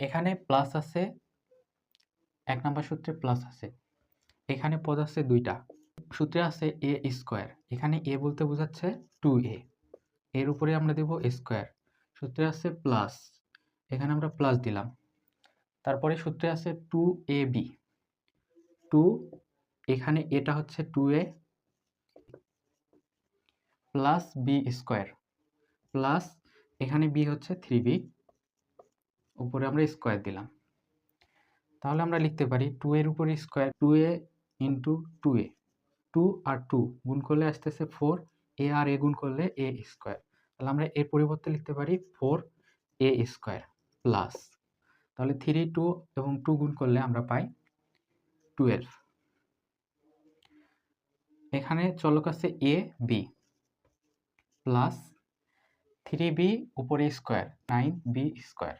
এখানে প্লাস আছে, এক নম্বর সূত্রে প্লাস আছে। এখানে পদ আছে দুইটা। সূত্রে আছে এ স্কোয়ার এখানে এ বলতে বোঝাচ্ছে টু এ এর উপরে আমরা দেব স্কোয়ার সূত্রে আছে প্লাস এখানে আমরা প্লাস দিলাম। তারপরে সূত্রে আছে টু এ বি টু এখানে এটা হচ্ছে two A plus B square plus এখানে বি হচ্ছে থ্রি বি উপরে আমরা স্কোয়ার দিলাম। তাহলে আমরা লিখতে পারি টু এর উপরে square two A into two A. Two R two গুণ করলে আসতেছে ফোর এ আর এ গুণ করলে এ স্কোয়ার তাহলে আমরা এর পরিবর্তে লিখতে পারি ফোর এ স্কোয়ার প্লাস তাহলে থ্রি টু এবং টু গুণ করলে আমরা পাই টুয়েলভ এখানে চলক আছে A B plus three B উপরে স্কোয়ার নাইন বি স্কোয়ার